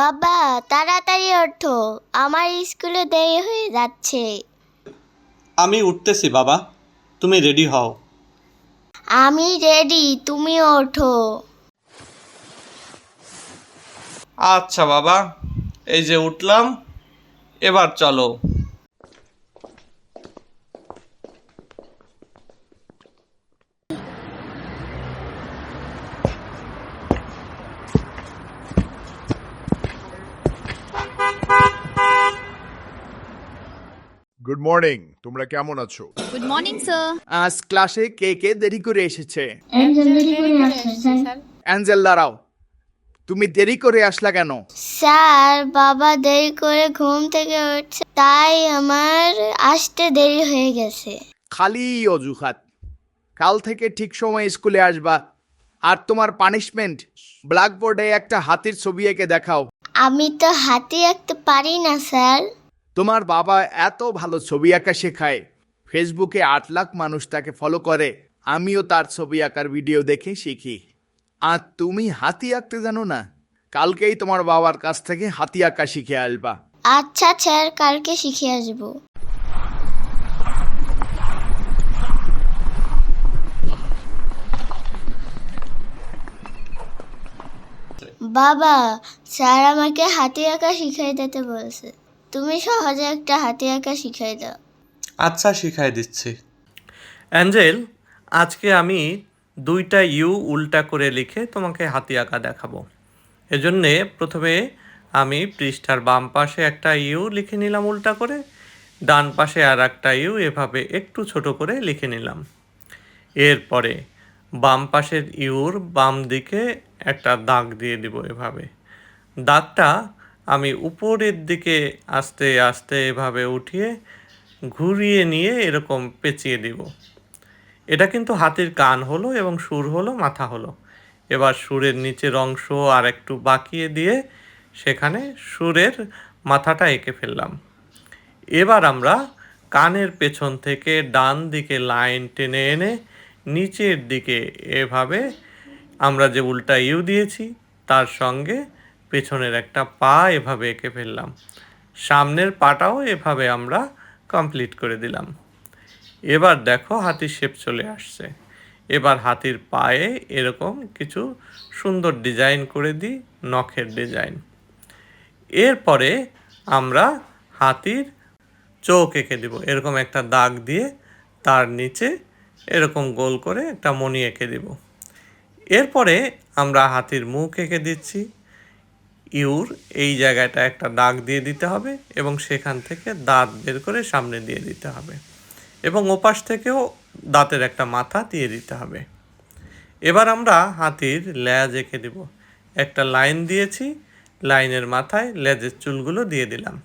বাবা তাড়াতাড়ি ওঠো। আমার স্কুলে দেরি হয়ে যাচ্ছে। আমি উঠতেছি বাবা। তুমি রেডি হও। আমি রেডি তুমি ওঠো। আচ্ছা বাবা। এই যে উঠলাম এবার চলো। গুড মর্নিং তোমরা কেমন আছো? গুড মর্নিং স্যার আজ ক্লাসে কে কে দেরি করে এসেছে? অ্যাঞ্জেল দাঁড়াও। তুমি দেরি করে আসলা কেন? স্যার বাবা দেরি করে ঘুম থেকে উঠছে তাই আমার আসতে দেরি হয়ে গেছে। খালি অজুহাত। কাল থেকে ঠিক সময় স্কুলে আসবা। আর তোমার পানিশমেন্ট ব্ল্যাকবোর্ডে একটা হাতির ছবি এঁকে দেখাও। আমি তো হাতি আঁকতে পারি না স্যার। তোমার বাবা এত ভালো ছবি আঁকা শেখায়। ফেসবুকে আট লাখ মানুষ তাকে ফলো করে। আমিও তার ছবি আঁকার ভিডিও দেখে শিখি। আর তুমি হাতি আঁকতে জানো না? কালকেই তোমার বাবার কাছ থেকে হাতি আঁকা শিখে আসবা আচ্ছা স্যার, কালকে শিখে আসব। বাবা, স্যার আমাকে হাতি আঁকা শিখাই দিতে বলছে। তুমি সহজে একটা হাতি আঁকা শিখাই দাও। আচ্ছা শিখাই দিচ্ছি। অ্যাঞ্জেল আজকে আমি দুইটা ইউ উল্টা করে লিখে তোমাকে হাতি আঁকা দেখাবো। এজন্যে প্রথমে আমি পৃষ্ঠার বাম পাশে একটা ইউ লিখে নিলাম উল্টা করে ডান পাশে আর একটা ইউ এভাবে একটু ছোট করে লিখে নিলাম। এরপরে বাম পাশের ইউর বাম দিকে একটা দাগ দিয়ে দিব এভাবে। দাগটা আমি উপরের দিকে আস্তে আস্তে এভাবে উঠিয়ে ঘুরিয়ে নিয়ে এরকম পেঁচিয়ে দিব। এটা কিন্তু হাতির কান হলো এবং সুর হলো, মাথা হলো। এবার সুরের নিচের অংশ আর একটু বাঁকিয়ে দিয়ে সেখানে সুরের মাথাটা এঁকে ফেললাম। এবার আমরা কানের পেছন থেকে ডান দিকে লাইন টেনে এনে নিচের দিকে এভাবে আমরা যে উল্টা ইউ দিয়েছি, তার সঙ্গে পেছনের একটা পা এভাবে এঁকে ফেললাম। সামনের পাটাও এভাবে আমরা কমপ্লিট করে দিলাম। এবার দেখো হাতির শেপ চলে আসছে। এবার হাতির পায়ে এরকম কিছু সুন্দর ডিজাইন করে দিই, নখের ডিজাইন এরপরে আমরা হাতির চোখ এঁকে দিব। এরকম একটা দাগ দিয়ে তার নিচে এরকম গোল করে একটা মণি এঁকে দিব। এরপরে আমরা হাতির মুখ এঁকে দিচ্ছি। ইউর, এই জায়গাটা একটা দাগ দিয়ে দিতে হবে এবং সেখান থেকে দাঁত বের করে সামনে দিয়ে দিতে হবে। এবং ওপাশ থেকেও দাঁতের একটা মাথা দিয়ে দিতে হবে। এবার আমরা হাতির ল্যাজ এঁকে দেব একটা লাইন দিয়েছি, লাইনের মাথায় লেজের চুলগুলো দিয়ে দিলাম।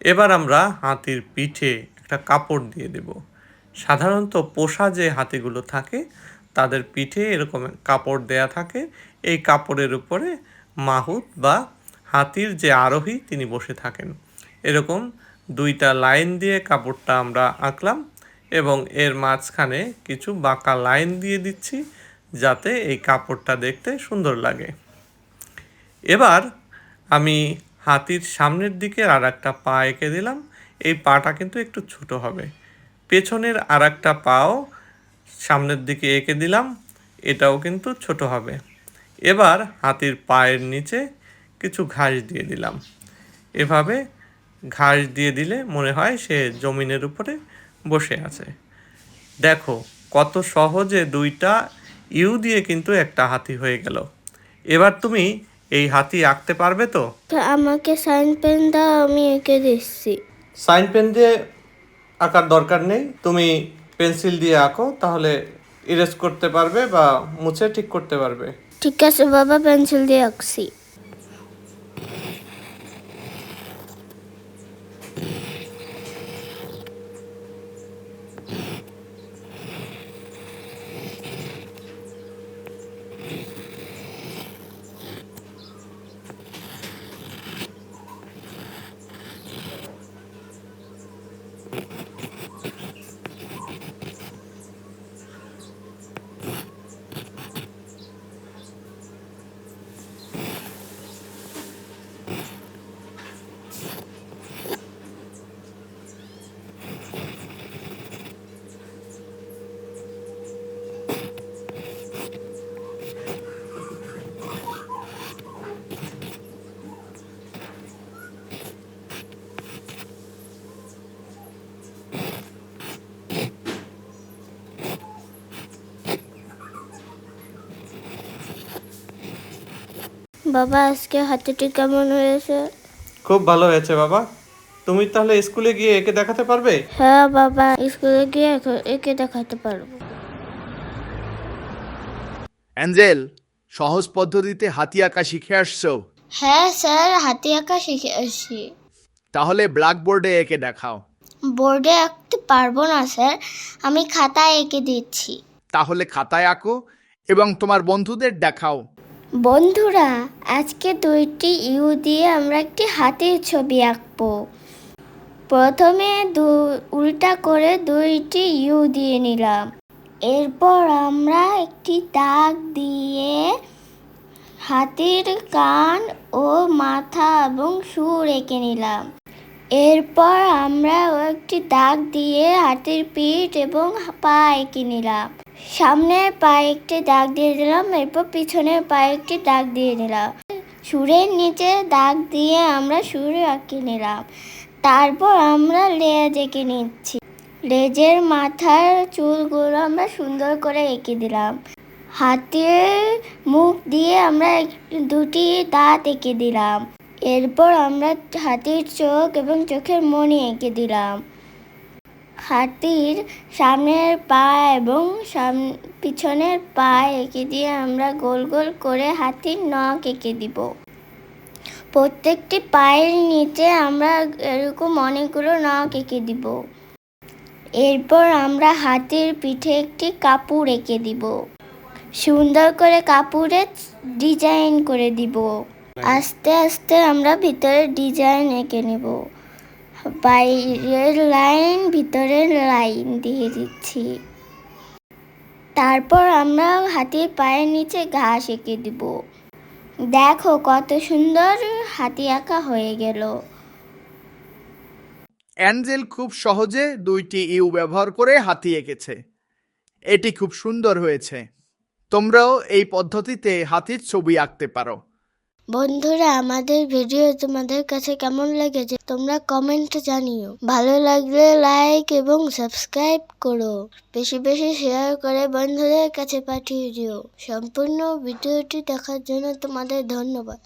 এবার আমরা হাতির পিঠে একটা কাপড় দিয়ে দেব। সাধারণত পোষা যে হাতিগুলো থাকে, তাদের পিঠে এরকম কাপড় দেয়া থাকে। এই কাপড়ের উপরে মাহুত বা হাতির যে আরোহী তিনি বসে থাকেন। এরকম দুইটা লাইন দিয়ে কাপড়টা আমরা আঁকলাম এবং এর মাঝখানে কিছু বাঁকা লাইন দিয়ে দিচ্ছি যাতে এই কাপড়টা দেখতে সুন্দর লাগে। এবার আমি হাতির সামনের দিকে আর একটা পা এঁকে দিলাম। এই পাটা কিন্তু একটু ছোট হবে। পেছনের আর একটা পাও সামনের দিকে এঁকে দিলাম। এটাও কিন্তু ছোট হবে। এবার হাতির পায়ের নিচে কিছু ঘাস দিয়ে দিলাম। এভাবে ঘাস দিয়ে দিলে মনে হয় সে জমিনের উপরে বসে আছে। দেখো কত সহজে দুইটা ইউ দিয়ে কিন্তু একটা হাতি হয়ে গেল। এবার তুমি এই হাতি আঁকতে পারবে তো? আমাকে সাইন পেন দাও আমি এঁকে দিচ্ছি। সাইন পেন দিয়ে আঁকার দরকার নেই। তুমি পেন্সিল দিয়ে আঁকো তাহলে ইরেজ করতে পারবে বা মুছে ঠিক করতে পারবে। ঠিক আছে বাবা পেন্সিল দিয়ে আঁকছি। বাবা আজকে হাতিটি কেমন হয়েছে? খুব ভালো হয়েছে বাবা। তুমি তাহলে স্কুলে গিয়ে একে দেখাতে পারবে? হ্যাঁ বাবা স্কুলে গিয়ে একে- দেখাতে পারব। অ্যাঞ্জেল সহজ পদ্ধতিতে হাতি আঁকা শিখে আসছো? হ্যাঁ স্যার হাতি আঁকা শিখে আসছি। তাহলে ব্ল্যাকবোর্ডে এঁকে দেখাও। বোর্ডে আঁকতে পারব না স্যার আমি খাতায় এঁকে দিচ্ছি। তাহলে খাতায় আঁকো এবং তোমার বন্ধুদের দেখাও। বন্ধুরা, আজকে দুইটি ইউ দিয়ে আমরা একটি হাতির ছবি আঁকবো। প্রথমে দু, উল্টা করে দুইটি ইউ দিয়ে নিলাম। এরপর আমরা একটি দাগ দিয়ে হাতির কান ও মাথা এবং সুর এঁকে নিলাম। এরপর আমরা একটি দাগ দিয়ে হাতির পিঠ এবং পা এঁকে নিলাম। সামনের পায়ে একটি দাগ দিয়ে দিলাম, এরপর পিছনের পায়ে একটি দাগ দিয়ে নিলাম। সুরের নিচে দাগ দিয়ে আমরা সুর আঁকে নিলাম। তারপর আমরা লেজ এঁকে নিচ্ছি। লেজের মাথার চুলগুলো আমরা সুন্দর করে এঁকে দিলাম। হাতের মুখ দিয়ে আমরা দুটি দাঁত এঁকে দিলাম। এরপর আমরা হাতির চোখ এবং চোখের মনি এঁকে দিলাম। হাতির সামনের পা এবং পিছনের পা এঁকে দিয়ে আমরা গোল গোল করে হাতির নখ এঁকে দিব। প্রত্যেকটি পায়ের নিচে আমরা এরকম অনেকগুলো নখ এঁকে দিব। এরপর আমরা হাতির পিঠে একটি কাপড় এঁকে দিব। সুন্দর করে কাপড়ে ডিজাইন করে দিব। আস্তে আস্তে আমরা ভিতরে ডিজাইন এঁকে নেব। বাইরের লাইন, ভিতরের লাইন দিয়ে দিচ্ছি। তারপর আমরা হাতির পায়ের নিচে ঘাস এঁকে দিব। দেখো কত সুন্দর হাতি আঁকা হয়ে গেল। অ্যাঞ্জেল খুব সহজে দুইটি ইউ ব্যবহার করে হাতি এঁকেছে। এটি খুব সুন্দর হয়েছে। তোমরাও এই পদ্ধতিতে হাতির ছবি আঁকতে পারো। বন্ধুরা, আমাদের ভিডিও তোমাদের কাছে কেমন লেগেছে তোমরা কমেন্ট জানিও। ভালো লাগলে লাইক এবং সাবস্ক্রাইব করো। বেশি বেশি শেয়ার করে বন্ধুদের কাছে পাঠিয়ে দিও। সম্পূর্ণ ভিডিওটি দেখার জন্য তোমাদের ধন্যবাদ।